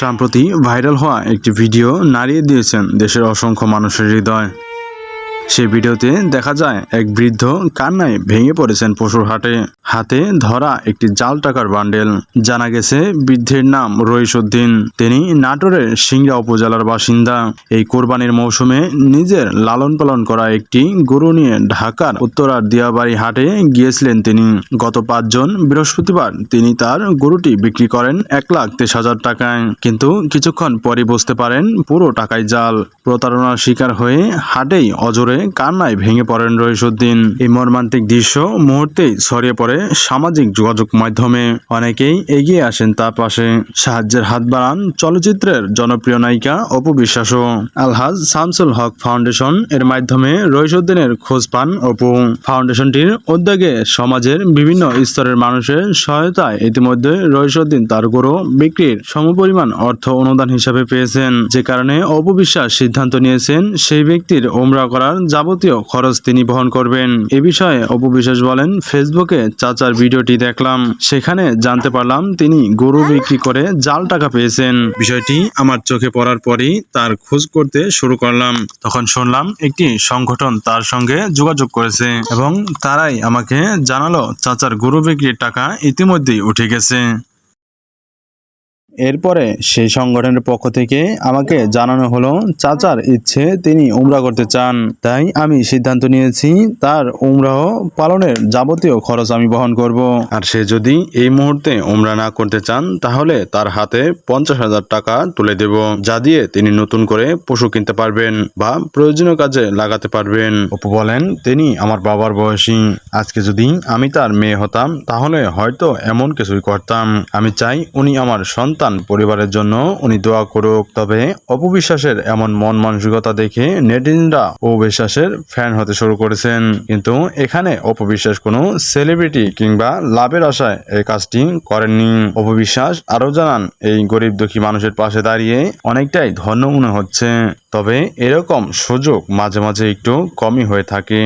সম্প্রতি ভাইরাল হওয়া একটি ভিডিও নাড়িয়ে দিয়েছেন দেশের অসংখ্য মানুষের হৃদয়। সেই ভিডিওতে দেখা যায় এক বৃদ্ধ কান্নায় ভেঙে পড়েছেন পশুর হাটে। হাতে ধরা একটি জাল টাকার বান্ডেল। জানা গেছে, বৃদ্ধের নাম রইসুদ্দিন। তিনি নাটোরের সিংড়া উপজেলার বাসিন্দা। এই কোরবানির মৌসুমে নিজের লালন পালন করা একটি গরু নিয়ে ঢাকার উত্তরার দিয়াবাড়ি হাটে গিয়েছিলেন তিনি। গত পাঁচজন বৃহস্পতিবার তিনি তার গরুটি বিক্রি করেন এক লাখ তেইশ হাজার টাকায়। কিন্তু কিছুক্ষণ পরে বুঝতে পারেন, পুরো টাকায় জাল। প্রতারণার শিকার হয়ে হাটেই অজরে কান্নায় ভেঙে পড়েন রইসুদ্দিন এই মর্মান্তিক দৃশ্য মুহূর্তেই ছড়িয়ে পড়ে সামাজিক যোগাযোগ মাধ্যমে। অনেকেই এগিয়ে আসেন তার পাশে। সাহায্যের হাত বাড়ান চলচ্চিত্রের জনপ্রিয় নায়িকা অপু বিশ্বাসও। আলহাজ শামসুল হক ফাউন্ডেশন এর মাধ্যমে রইসুদ্দিনের খোঁজ পান অপু। ফাউন্ডেশনটির উদ্যোগে সমাজের বিভিন্ন স্তরের মানুষের সহায়তায় ইতিমধ্যে রইসুদ্দিন তার গরু বিক্রির সমপরিমাণ অর্থ অনুদান হিসাবে পেয়েছেন। যে কারণে অপু বিশ্বাস সিদ্ধান্ত নিয়েছেন সেই ব্যক্তির ওমরা করার যাবতীয় খরচ তিনি বহন করবেন। এ বিষয়ে অপু বিশ্বাস বলেন, ফেসবুকে চাচার ভিডিওটি দেখলাম। সেখানে জানতে পারলাম তিনি গরু বিক্রি করে জাল টাকা পেয়েছেন। বিষয়টি আমার চোখে পড়ার পরই তার খোঁজ করতে শুরু করলাম। তখন শুনলাম একটি সংগঠন তার সঙ্গে যোগাযোগ করেছে এবং তারাই আমাকে জানালো, চাচার গরু বিক্রির টাকা ইতিমধ্যেই উঠে গেছে। এরপরে সেই সংগঠনের পক্ষ থেকে আমাকে জানানো হলো চাচার ইচ্ছে তিনি উমরা করতে চান। তাই আমি সিদ্ধান্ত নিয়েছি তার উমরাহ পালনের যাবতীয় খরচ আমি বহন করব। আর সে যদি এই মুহূর্তে উমরা না করতে চান তাহলে তার হাতে পঞ্চাশ হাজার টাকা তুলে দেব যা দিয়ে তিনি নতুন করে পশু কিনতে পারবেন বা প্রয়োজনীয় কাজে লাগাতে পারবেন। অপু বলেন তিনি আমার বাবার বয়সী। আজকে যদি আমি তার মেয়ে হতাম তাহলে হয়তো এমন কিছুই করতাম। আমি চাই উনি আমার সন্তান পরিবারের জন্য উনি দোয়া করুক। তবে অপবিশ্বাসের এমন মন মানসিকতা দেখে নেটিনরা অবিশ্বাসের ফ্যান হতে শুরু করেছেন। কিন্তু এখানে অপবিশ্বাস কোনো সেলিব্রিটি কিংবা লাভের আশায় এই কাজটি করেননি। অপবিশ্বাস আরও জানান, এই গরিব দুঃখী মানুষের পাশে দাঁড়িয়ে অনেকটাই ধন্য মনে হচ্ছে। তবে এরকম সুযোগ মাঝে মাঝে একটু কমই হয়ে থাকে।